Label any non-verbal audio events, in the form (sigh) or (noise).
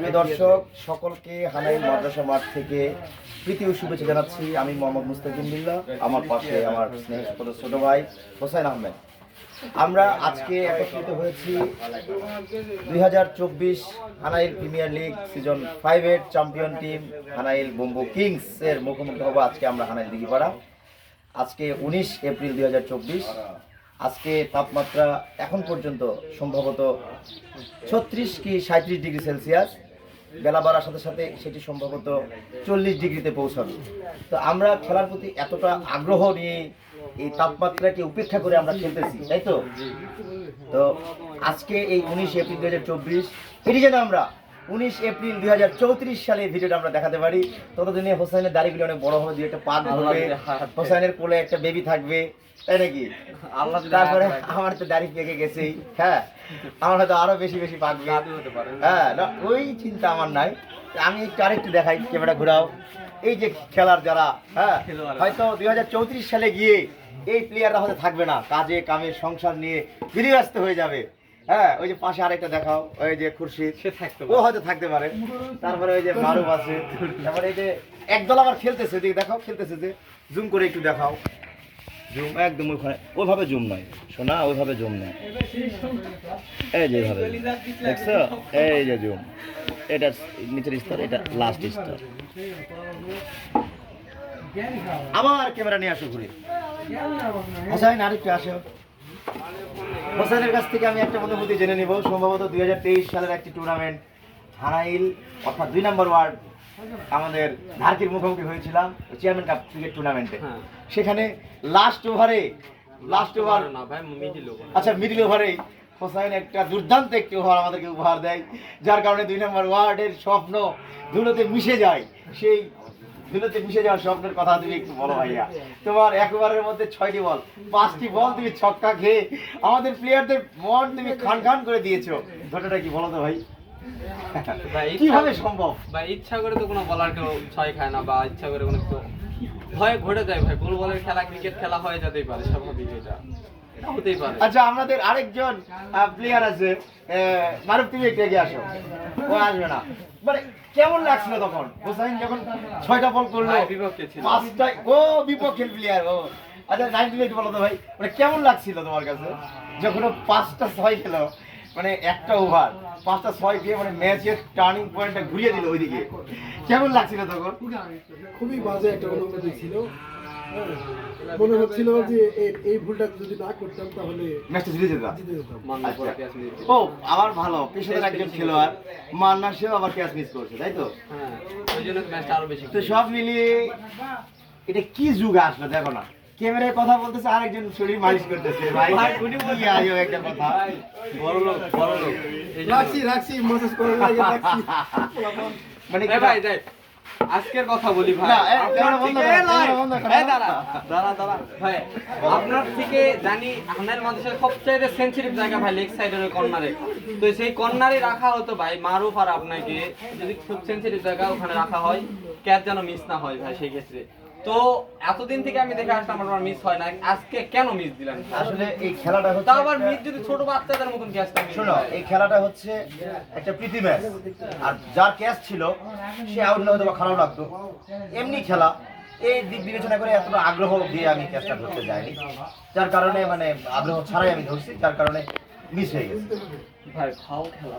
প্রিয় দর্শক, সকলকে হানাইল মাদ্রাসা মাঠ থেকে প্রীতি ও শুভেচ্ছা জানাচ্ছি। আমি মোহাম্মদ মুস্তাকিম বিল্লাহ, আমার পাশে আমার স্নেহ ছোট ভাই হোসেন আহমেদ। আমরা আজকে একত্রিত হয়েছি দুই হাজার চব্বিশ হানাইল প্রিমিয়ার লিগ সিজন ফাইভের চ্যাম্পিয়ন টিম হানাইল বোম্বো কিংস এর মুখোমুখি হব আজকে আমরা হানাইল দিঘিপাড়া। আজকে উনিশ এপ্রিল দুই হাজার চব্বিশ, আজকে তাপমাত্রা এখন পর্যন্ত সম্ভবত ছত্রিশ কি সাঁত্রিশ ডিগ্রি সেলসিয়াস। বেলা বাড়ার সাথে সাথে সেটি সম্ভবত চল্লিশ ডিগ্রিতে পৌঁছাবে। তো আমরা খেলার প্রতি এতটা আগ্রহ নিয়ে এই তাপমাত্রাকে উপেক্ষা করে আমরা খেলতেছি, তাই তো? তো আজকে এই উনিশ এপ্রিল দু হাজার চব্বিশ, এটি যেন আমরা উনিশ এপ্রিল দুই হাজার চৌত্রিশ সালে ভিডিওটা আমরা দেখাতে পারি। ততদিনে হোসেনের দাড়িগুলো অনেক বড় হবে দুই একটা পাক ধরবে হোসেনের কোলে একটা বেবি থাকবে তাই নাকি? আল্লাহ তারপরে আমার তো দাড়ি পেকে গেছেই হ্যাঁ। আমার হয়তো আরও বেশি বেশি পাকবে হ্যাঁ না ওই চিন্তা আমার নাই। আমি একটু আরেকটু দেখাই ক্যামেরা ঘোরাও। এই যে খেলার যারা হ্যাঁ হয়তো দুই হাজার চৌত্রিশ সালে গিয়ে এই প্লেয়াররা হয়তো থাকবে না। কাজে কামে সংসার নিয়ে ফিরে আসতে হয়ে যাবে। হ্যাঁ ওই যে পাশে আরেকটা দেখাও ওই যে খুরশিদ। সে থাকতে ও হয়তো থাকতে পারে। তারপরে ওই যে (laughs) মারুফ আছে। তারপরে এই যে একদল আবার খেলতেছে দিকে দেখাও খেলতেছে যে। জুম করে একটু দেখাও। জুম একদম ওইখানে। ওইভাবে জুম নয় শোনা ওইভাবে জুম নয় এই যে এইভাবে দেখছ? এই যে জুম। এটা নিচের স্তর এটা লাস্ট স্তর। আবার ক্যামেরা নিয়ে আসো ঘুরে। হোসাইন আরেকটু আসো। হোসেনের কাছ থেকে আমি একটা অনুভূতি জেনে নিব। সম্ভবত দু হাজার তেইশ সালের একটি টুর্নামেন্ট হানাইল অর্থাৎ দুই নম্বর ওয়ার্ড আমাদের ধারকির মুখোমুখি হয়েছিলাম চেয়ারম্যান কাপ ক্রিকেট টুর্নামেন্টে। সেখানে লাস্ট ওভারে লাস্ট ওভার না ভাই মিডিল ওভার আচ্ছা মিডিল ওভারে হোসাইন একটা দুর্দান্ত একটি ওভার আমাদেরকে উপহার দেয় যার কারণে দুই নম্বর ওয়ার্ডের স্বপ্ন ধুলোতে মিশে যায়। সেই ধুলোতে মিশে যাওয়ার স্বপ্নের কথা তুমি একটু বলো ভাইয়া। তোমার এক ওভারের মধ্যে ছয়টি বল পাঁচটি বল তুমি ছক্কা খেয়ে আমাদের প্লেয়ারদের মন তুমি খান খান করে দিয়েছ। ঘটনাটা কি বলো তো ভাই? কীভাবে সম্ভব? ভাই ইচ্ছা করে তো কোনো বলার কেউ ছয় খায় না বা ইচ্ছা করে কোনো ভয় ঘটে যায় ভাই গোল বলের খেলা ক্রিকেট খেলা হয়ে যেতেই পারে স্বাভাবিক এটা। এটা হতেই পারে। আচ্ছা আমাদের আরেকজন প্লেয়ার আছে মারুফ তুমি একটু এগিয়ে আসো। ও আসবে না। মানে কেমন লাগছিল তখন? হোসাইন যখন ছয়টা বল করল পাঁচটা ও বিপক্ষের প্লেয়ার ও। আচ্ছা নাইন তুমি বলো তো ভাই মানে কেমন লাগছিল তোমার কাছে? যখন পাঁচটা ছয় খেলো মানে একটা ওভার পাঁচটা ছয় দিয়ে মানে ম্যাচের টার্নিং পয়েন্টটা ঘুরিয়ে দিল ওইদিকে। কেমন লাগছিল তখন? খুবই বাজে একটা অনুভূতি ছিল। হ্যাঁ, মনে হচ্ছিল যে এই ভুলটা যদি না করতাম তাহলে ম্যাচটা জিতে যেতাম। আচ্ছা। ও আবার ভালো পেছনের একজন খেলোয়াড়। মান্না সেও আবার ক্যাচ মিস করছে তাই তো? হ্যাঁ ওই জন্য ম্যাচটা আরও বেশি তো সব মিলিয়ে এটা কি যুগ আসলো দেখো না। ক্যামেরায় কথা বলতেছে আরেকজন শরীর মালিশ করতেছে। ভাই আজব একটা কথা। বড় লোক বড় লোক। রাখছি রাখছি মাসাজ করার লাগে রাখছি। মানে ভাই যাই আজকের কথা বলি ভাই। করো, করো। দাঁড়া, দাঁড়া। ভাই, আপনার থেকে জানি হানাইল মাদ্রাসার সবচাইতে সেন্সিটিভ জায়গা ভাই লেগ সাইডের কর্নারে। তো সেই কর্নারে রাখা হতো ভাই মারুফ আর আপনাকে যদি খুব সেন্সিটিভ জায়গা ওখানে রাখা হয় ক্যাচ যেন মিস না হয় ভাই সেই ক্ষেত্রে। তো এতদিন থেকে আমি দেখে আসলাম আমার মিস হয় না আজকে কেন মিস দিলেন আসলে এই খেলাটা হচ্ছে তাও আবার মিস যদি ছোট বাচ্চাদের মতন ক্যাচটা মিস শোনো এই খেলাটা হচ্ছে একটা প্রীতি ম্যাচ আর যার ক্যাচ ছিল সে আউট হলে হয়তো বা খারাপ লাগতো। এমনি খেলা। এই দিক বিবেচনা করে এতটা আগ্রহ দিয়ে আমি ক্যাচটা ধরতে যাইনি। যার কারণে মানে আগ্রহ ছাড়াই আমি ধরছি যার কারণে মিস হয়ে গেছে। ভাই খাও খেলা।